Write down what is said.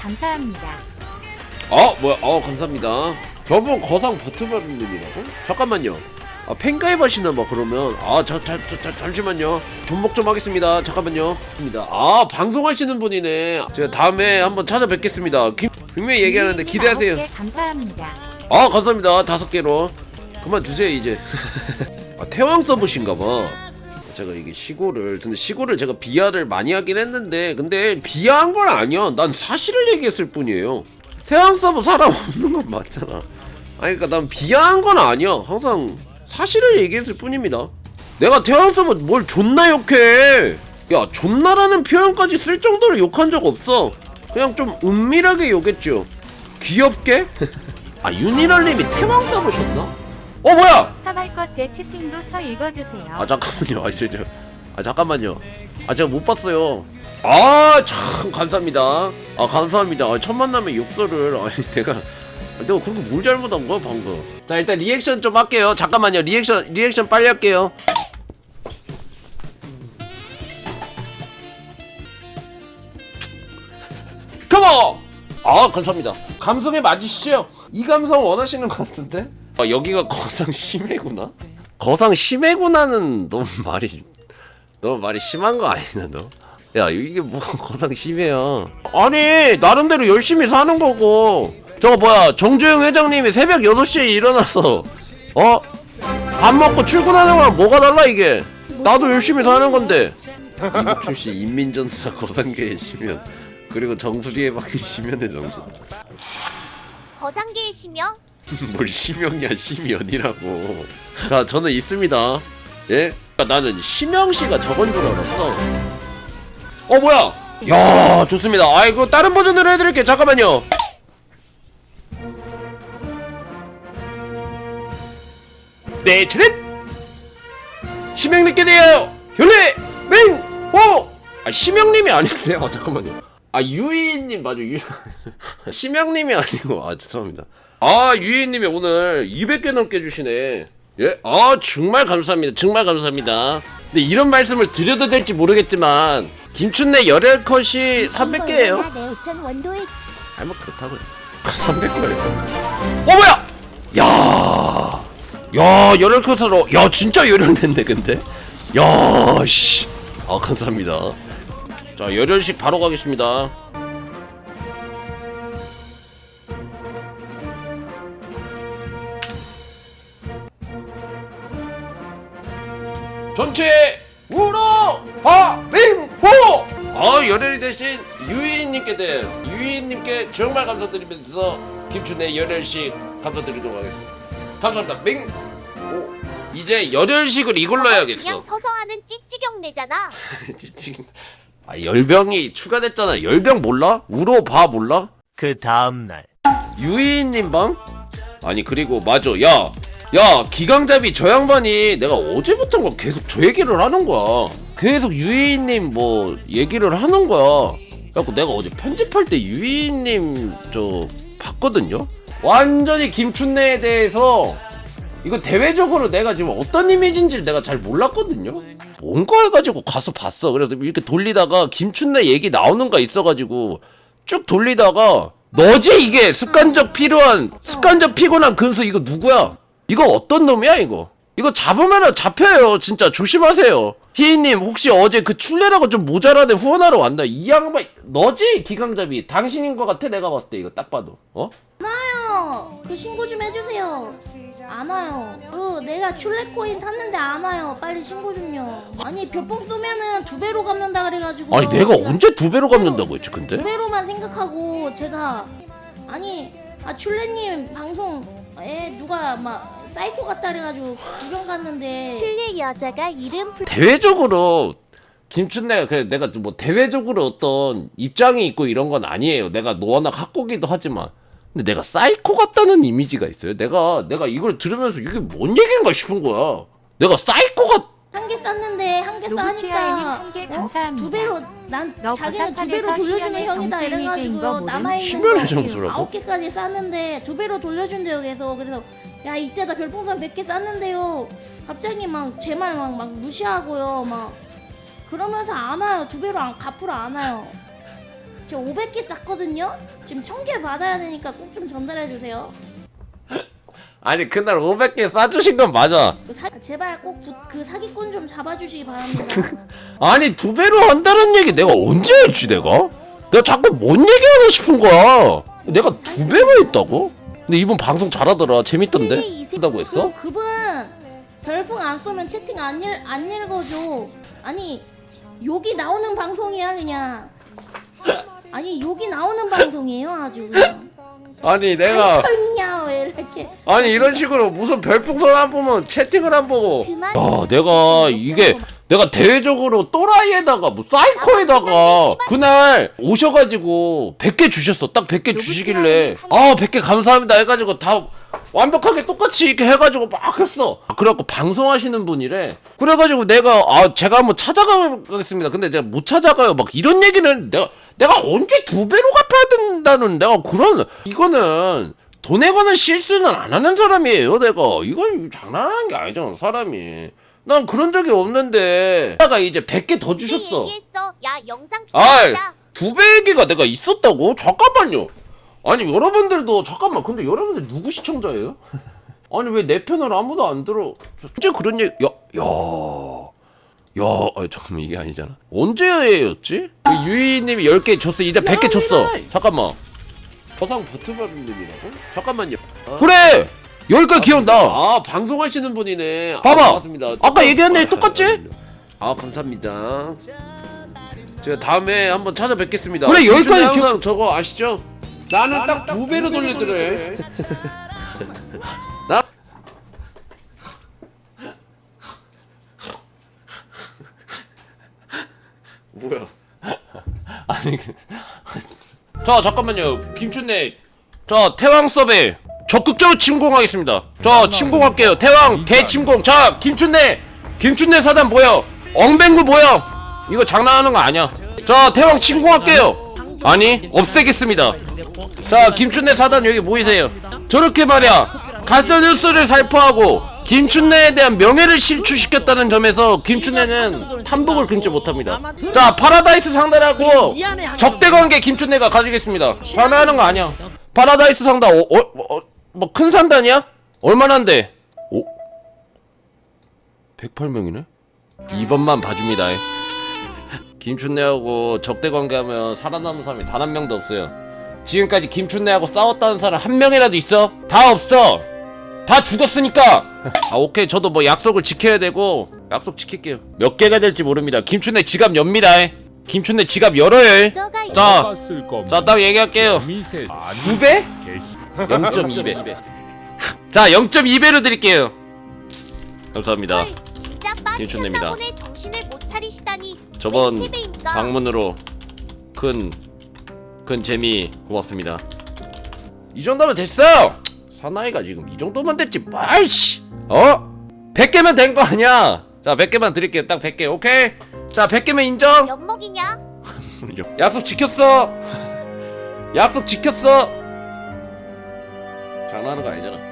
감사합니다. 어 뭐야? 어 감사합니다. 저분 거상 버트버님이라고? 잠깐만요. 아 팬가입 하시나 봐 그러면. 자, 잠시만요. 존목 좀 하겠습니다. 잠깐만요. 아 방송하시는 분이네. 제가 다음에 한번 찾아뵙겠습니다. 김 분명히 얘기하는데 기대하세요. 감사합니다. 아 감사합니다. 다섯 개로. 그만 주세요 이제. 아, 태왕 서브신가 봐 제가 이게 시골을 근데 시골을 제가 비하를 많이 하긴 했는데 근데 비하한 건 아니야. 난 사실을 얘기했을 뿐이에요. 태왕 서브 사람 없는 건 맞잖아. 아니 그니까 난 비하한 건 아니야. 항상 사실을 얘기했을 뿐입니다. 내가 태왕 서브 뭘 존나 욕해. 야 존나라는 표현까지 쓸 정도로 욕한 적 없어. 그냥 좀 은밀하게 욕했죠. 귀엽게? 아 태왕 써보셨나? 어 뭐야? 사발 것 제 채팅도 쳐 읽어주세요. 아 잠깐만요. 아 진짜. 아 잠깐만요. 아 제가 못 봤어요. 아 참 감사합니다. 아 감사합니다. 아, 첫 만남에 욕설을 아니 내가 내가 그렇게 뭘 잘못한 거야 방금? 자 일단 리액션 좀 할게요. 잠깐만요. 리액션 리액션 빨리 할게요. 컴온! 아 감사합니다. 감성에 맞으시죠? 이 감성 원하시는 것 같은데? 아 여기가 거상 심해구나? 거상 심해구나는 너무 말이 너무 말이 심한 거 아니냐 너? 야 이게 뭐 거상 심해야 아니 나름대로 열심히 사는 거고 저거 뭐야 정주영 회장님이 새벽 6시에 일어나서 어? 밥 먹고 출근하는 거랑 뭐가 달라 이게 나도 열심히 사는 건데 이국 출신 인민전사 거상계의 시면 그리고 정수리에 박힌 시면의 정수 거장계의 심형? 뭘 심형이야 심연이라고. 자 저는 있습니다. 예? 그러니까 나는 심형씨가 저건 줄 알았어. 어 뭐야? 야 좋습니다. 아이고 다른 버전으로 해드릴게요. 잠깐만요. 네 차렷! 심형님께 대하여 현례! 맹호! 아 심형님이 아닌데? 아 잠깐만요. 아 유이님 맞아. 유 심형님이 아니고. 아 죄송합니다 아 유이님이 오늘 200개 넘게 주시네. 예 아 정말 감사합니다. 정말 감사합니다. 근데 이런 말씀을 드려도 될지 모르겠지만 김춘내 열혈 컷이 300개예요. 내 우천 원도의 잘못 그렇다고요. 300개예요. 어 뭐야! 야, 야 열혈 컷으로. 야 진짜 열혈됐네 근데. 야씨. 아 감사합니다. 자 열혈식 바로 가겠습니다 전체 우로 하민호 아 열혈이 대신 유이님께 대 유이님께 정말 감사드리면서 김춘의 열혈식 감사드리도록 하겠습니다 감사합니다 맹 오. 이제 열혈식을 이걸로 해야겠어 그냥 서서 하는 찌찌경내잖아. 지금 아 열병이 추가됐잖아 열병 몰라? 우로 봐 몰라? 그 다음날 유이님 방? 아니 그리고 맞아 야! 야 기강잡이 저 양반이 내가 어제부터인가 계속 저 얘기를 하는 거야. 계속 유이님 뭐 얘기를 하는 거야. 그래갖고 내가 어제 편집할 때 유이님 저 봤거든요? 완전히 김춘내에 대해서 이거 대외적으로 내가 지금 어떤 이미지인지 내가 잘 몰랐거든요? 뭔가 해가지고 가서 봤어. 그래서 이렇게 돌리다가 김춘내 얘기 나오는 거 있어가지고 쭉 돌리다가 너지 이게 습관적 필요한 습관적 피곤한 근수 이거 누구야? 이거 어떤 놈이야 이거? 이거 잡으면 잡혀요 진짜 조심하세요 희희님 혹시 어제 그 출래라고 좀 모자라네 후원하러 왔나 이 양반 너지 기강잡이 당신인 것 같아 내가 봤을 때 이거 딱 봐도 어? 와요. 그 신고 좀 해주세요. 안 와요. 그 내가 출레코인 탔는데 안 와요. 빨리 신고 좀요. 아니 별풍 쏘면은 두 배로 갚는다 그래가지고. 아니 내가 언제 두 배로 갚는다고 했지 근데? 두 배로만 생각하고 제가 아니 아 출레님 방송에 누가 막 사이코 같다 그래가지고 구경 갔는데 칠레 여자가 이름 불... 대외적으로 김춘내가 그래 내가 뭐 대외적으로 어떤 입장이 있고 이런 건 아니에요. 내가 너 워낙 학고기도 하지만 근데 내가 사이코 같다는 이미지가 있어요. 내가 내가 이걸 들으면서 이게 뭔 얘기인가 싶은 거야. 내가 사이코 같한개 쌌는데 한 개 로브치아이님 싸니까 한개 어? 감사합니다. 두 배로 난 너 자기는 두 배로 돌려주는 시연의 형이다 거 이래가지고 남아있는 심연의 거 정수라고? 아홉 개까지 쌌는데 두 배로 돌려준대요 그래서 야 이때다 별풍선 100개 쌌는데요 갑자기 막 제 말 막 막 무시하고요 막 그러면서 안 와요 두 배로 안 갚으러 안 와요 제가 500개 쌌거든요. 지금 1000개 받아야 되니까 꼭 좀 전달해 주세요. 아니 그날 500개 싸주신 건 맞아 그 사- 제발 꼭 그 사기꾼 좀 잡아주시기 바랍니다. 아니 두 배로 한다는 얘기 내가 언제 했지 내가? 내가 자꾸 뭔 얘기하나 싶은 거야 내가 두 배로 했다고? 근데 이번 방송 잘하더라 재밌던데 한다고 했어? 그리고 그분 별풍 안 쏘면 채팅 안, 읽, 안 읽어줘. 아니 욕이 나오는 방송이야 그냥. 아니 욕이 나오는 방송이에요 아주 그냥. 아니 내가 쳤냐 왜 이렇게. 아니 이런 식으로 무슨 별풍선 안 보면 채팅을 안 보고 그만. 아 내가 이게 내가 대외적으로 또라이에다가 뭐 사이코에다가 그날 오셔가지고 100개 주셨어. 딱 100개 주시길래. 아 100개 감사합니다 해가지고 다 완벽하게 똑같이 이렇게 해가지고 막 했어. 그래갖고 방송하시는 분이래. 그래가지고 내가 아 제가 한번 찾아가겠습니다. 근데 내가 못 찾아가요. 막 이런 얘기는 내가 내가 언제 두 배로 갚아야 된다는 내가 그런 이거는 돈에 관한 실수는 안 하는 사람이에요 내가. 이건 장난하는 게 아니잖아 사람이 난 그런 적이 없는데 내가 이제 100개 더 주셨어 얘기했어. 야 영상 아이 찍자. 두 배기가 내가 있었다고? 잠깐만요 아니 여러분들도 잠깐만 근데 여러분들 누구 시청자예요? 아니 왜 내 편을 아무도 안 들어 언제 그런 얘기 야야 야, 아, 잠깐만 이게 아니잖아. 언제였지? 그 유이님이 10개 줬어. 이제 100개 줬어. 잠깐만. 저상 버트버님이라고? 잠깐만요. 그래. 여기까지 기억나. 아 방송하시는 분이네. 아, 봐봐. 반갑습니다. 아까 얘기한 애 똑같지? 아 감사합니다. 제가 다음에 한번 찾아뵙겠습니다. 그래 여기까지 항상 저거 아시죠? 나는 딱 두 배로 돌려드려. 나 뭐야? 아니 그- 자 잠깐만요 김춘래 자 태왕 서베 적극적으로 침공하겠습니다. 자 침공할게요. 태왕 대침공. 자 김춘래 김춘래 사단 보여. 엉뱅구 보여. 이거 장난하는 거 아니야. 자 태왕 침공할게요. 아니 없애겠습니다. 자 김춘래 사단 여기 모이세요. 저렇게 말이야. 가짜뉴스를 살포하고 김춘래에 대한 명예를 실추시켰다는 점에서 김춘래는 삼복을 금치 못합니다. 자 파라다이스 상대라고 적대관계 김춘래가 가지겠습니다. 화나는 거 아니야. 파라다이스 상대 어, 어, 뭐 큰 산단이야? 얼마나인데? 오? 108명이네? 2번만 봐줍니다 김춘래하고 적대관계하면 살아남은 사람이 단 한 명도 없어요 지금까지 김춘래하고 싸웠다는 사람 한 명이라도 있어? 다 없어 다 죽었으니까 아 오케이 저도 뭐 약속을 지켜야 되고 약속 지킬게요 몇 개가 될지 모릅니다 김춘래 지갑 엽니다 김춘래 지갑 열어요 자, 쓸 겁니다. 자딱 얘기할게요 두 배? 개시. 0.2배 자 0.2배로 드릴게요 감사합니다 헐, 진짜 김춘래입니다. 빠지셨나 보네 정신을 못 차리시다니. 저번 왜 세배인가? 방문으로 큰, 큰 재미 고맙습니다. 이 정도면 됐어! 사나이가 지금 이 정도면 됐지, 말씨! 어? 100개면 된 거 아니야! 자, 100개만 드릴게요. 딱 100개, 오케이? 자, 100개면 인정! 엿먹이냐? 약속 지켰어! 약속 지켰어! 장난하는 거 아니잖아.